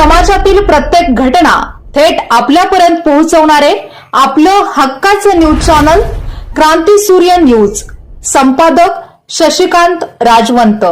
समाजातील प्रत्येक घटना थेट आपल्यापर्यंत पोहोचवणारे आपलं हक्काचं न्यूज चॅनल क्रांती सूर्य न्यूज. संपादक शशिकांत राजवंत.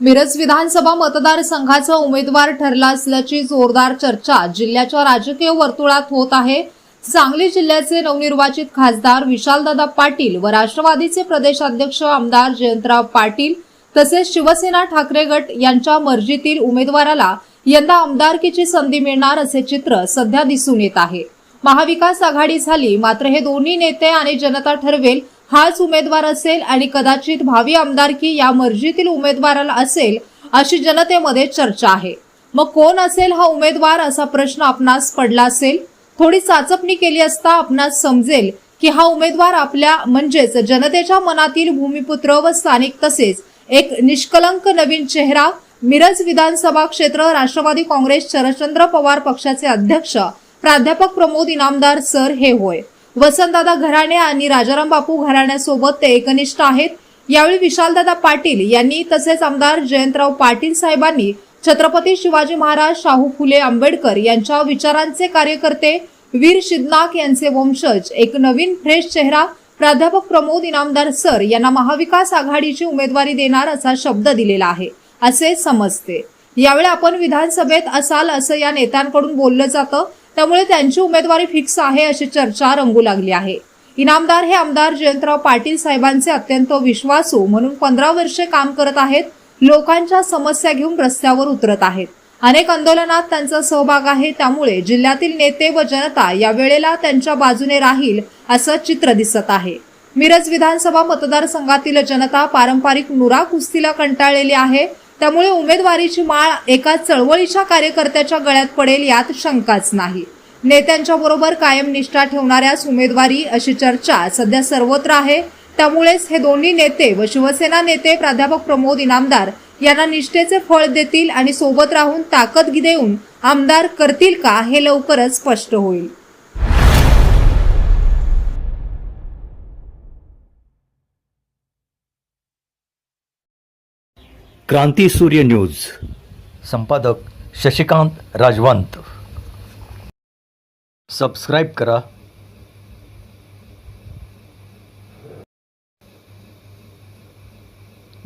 मिरज विधानसभा मतदारसंघाचा उमेदवार ठरला असल्याची जोरदार चर्चा जिल्ह्याच्या राजकीय वर्तुळात होत आहे. सांगली जिल्ह्याचे नवनिर्वाचित खासदार विशालदादा पाटील व राष्ट्रवादीचे प्रदेशाध्यक्ष आमदार जयंतराव पाटील तसेच शिवसेना ठाकरे गट यांच्या मर्जीतील उमेदवाराला यंदा आमदारकीची संधी मिळणार असे चित्र सध्या दिसून येत आहे. महाविकास आघाडी झाली मात्र हे दोन्ही नेते आणि जनता ठरवेल हाच उमेदवार असेल आणि कदाचित भावी आमदारकी या मर्जीतील उमेदवाराला असेल अशी जनतेमध्ये चर्चा आहे. मग कोण असेल हा उमेदवार असा प्रश्न आपणास पडला असेल? थोडी चाचपणी केली असता आपणास समजेल की हा उमेदवार आपल्या म्हणजेच जनतेच्या मनातील भूमिपुत्र व स्थानिक तसेच एक निष्कलंक नवीन चेहरा मिरज विधानसभा क्षेत्र राष्ट्रवादी काँग्रेस शरदचंद्र पवार पक्षाचे अध्यक्ष प्राध्यापक प्रमोद इनामदार सर हे होय. वसंतदादा घराणे आणि राजाराम बापू घराण्यासोबत ते एकनिष्ठ आहेत. यावेळी विशालदादा पाटील यांनी तसेच आमदार जयंतराव पाटील साहेबांनी छत्रपती शिवाजी महाराज शाहू फुले आंबेडकर यांच्या विचारांचे कार्यकर्ते वीर शिदनाक यांचे वंशज एक नवीन फ्रेश चेहरा प्राध्यापक प्रमोद इनामदार सर यांना महाविकास आघाडीची उमेदवारी देणार असा शब्द दिलेला आहे. असे समजते. यावेळी आपण विधानसभेत असाल असं या नेत्यांकडून बोललं जातं त्यामुळे त्यांची उमेदवारी फिक्स आहे अशी चर्चा रंगू लागली आहे. इनामदार हे आमदार जयंतराव पाटील साहेबांचे अत्यंत विश्वासू म्हणून पंधरा वर्षे काम करत आहेत लोकांच्या समस्या घेऊन रस्त्यावर उतरत आहेत. अनेक आंदोलनात त्यांचा सहभाग आहे त्यामुळे जिल्ह्यातील नेते व जनता या वेळेला त्यांच्या बाजूने राहील असं चित्र दिसत आहे. मिरज विधानसभा मतदारसंघातील जनता पारंपरिक नुरा कुस्तीला कंटाळलेली आहे त्यामुळे उमेदवारीची माळ एका चळवळीच्या कार्यकर्त्याच्या गळ्यात पडेल यात शंकाच नाही. नेत्यांच्या बरोबर कायम निष्ठा ठेवणाऱ्याच उमेदवारी अशी चर्चा सध्या सर्वत्र आहे त्यामुळेच हे दोन्ही नेते व शिवसेना नेते प्राध्यापक प्रमोद इनामदार यांना निष्ठेचे फळ देतील आणि सोबत राहून ताकद देऊन आमदार करतील का हे लवकरच स्पष्ट होईल. क्रांती सूर्य न्यूज. संपादक शशिकांत राजवंत. सबस्क्राईब करा.